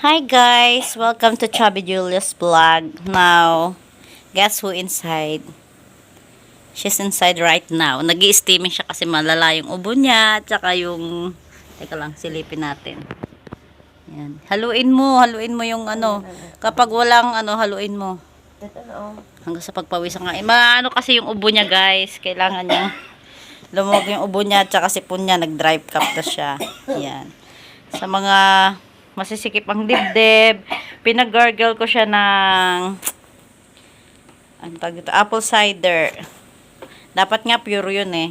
Hi guys! Welcome to Chubby Julius vlog. Now, guess who inside? She's inside right now. nag steaming siya kasi malala yung ubo niya. Tsaka yung... Teka lang, silipin natin. Yan. Haluin mo, haluin mo yung ano. Kapag walang ano, haluin mo. Hanggang sa pagpawisan nga. Eh, maano kasi yung ubo niya guys. Kailangan niya lumog yung ubo niya. Tsaka sipon niya. Nag-drive cup na siya. Yan. Sa mga masisikip ang dibdib. Pinag-gargle ko siya ng ano tawag dito? Apple cider. Dapat nga pure yun eh.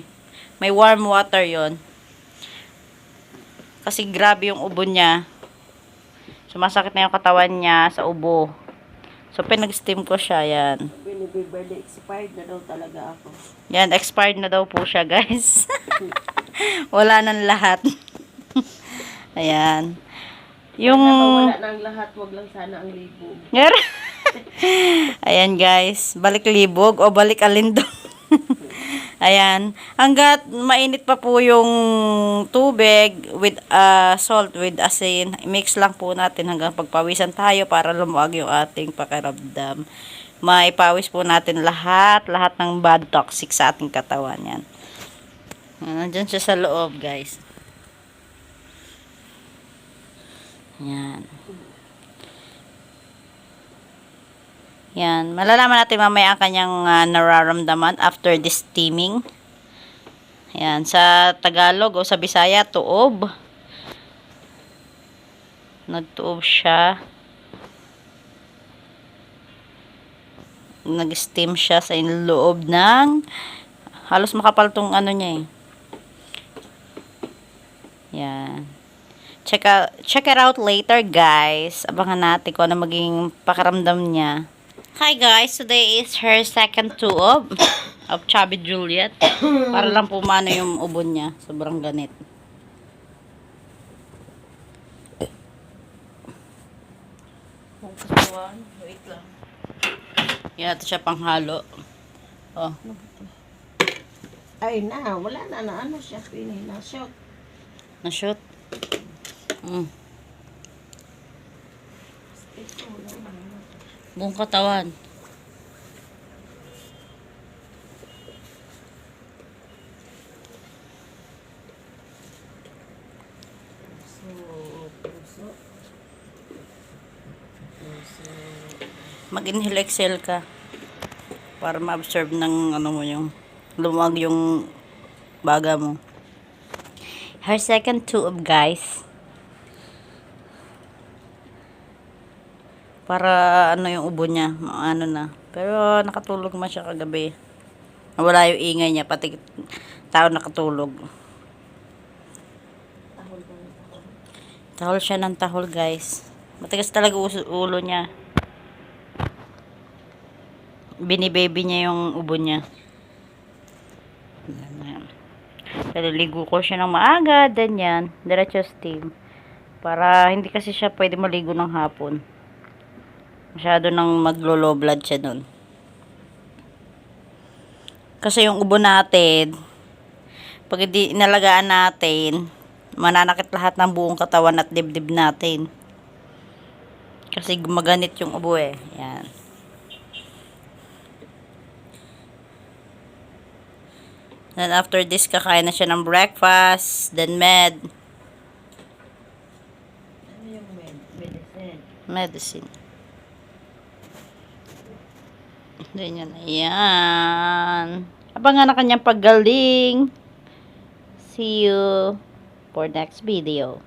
May warm water yon Kasi grabe yung ubo niya. Sumasakit na yung katawan niya sa ubo. So, pinag-steam ko siya. Yan. Binibirthday expired na daw talaga ako. Yan, expired na daw po siya, guys. Wala nang lahat. Ayan. Yung... Wala na ang lahat, wag lang sana ang libo. Ayan, guys. Balik libog o balik alindo. Ayan. Hanggat mainit pa po yung tubig with uh, salt, with asin, mix lang po natin hanggang pagpawisan tayo para lumuwag yung ating pakiramdam. Maipawis po natin lahat, lahat ng bad toxic sa ating katawan. Yan. Nandyan siya sa loob, guys. Yan. Yan. Malalaman natin mamaya ang kanyang ah, nararamdaman after this steaming. Yan. Sa Tagalog o sa Bisaya, tuob. Nagtuob siya. Nag-steam siya sa loob ng halos makapal tong ano niya eh. Yan. Check out, check it out later, guys. Abangan natin kung ano maging pakaramdam niya. Hi, guys. Today is her second tube of Chubby Juliet. Para lang pumano yung ubo niya. Sobrang ganit. Wait lang. Yan, ito siya panghalo. Oh, Ay na, wala na na ano siya, pini na shot. na-shoot. Mm. Buong katawan. Mag-inhale exhale ka. Para ma-absorb ng ano mo yung lumag yung baga mo. Her second tube, guys. Para ano yung ubo niya, ano na. Pero nakatulog man siya kagabi. Wala yung ingay niya, pati tao nakatulog. Tahol siya ng tahol, guys. Matigas talaga ulo niya. Binibaby niya yung ubo niya. Ganyan. Pero ligo ko siya ng maaga, then yan, diretso steam. Para hindi kasi siya pwede maligo ng hapon. Masyado nang maglo-low blood siya nun. Kasi yung ubo natin, pag hindi inalagaan natin, mananakit lahat ng buong katawan at dibdib natin. Kasi gumaganit yung ubo eh. Yan. Then after this, kakain na siya ng breakfast, then med, Ano yung med medicine? medicine. Yun, ayan. Abangan na kanyang paggaling. See you for next video.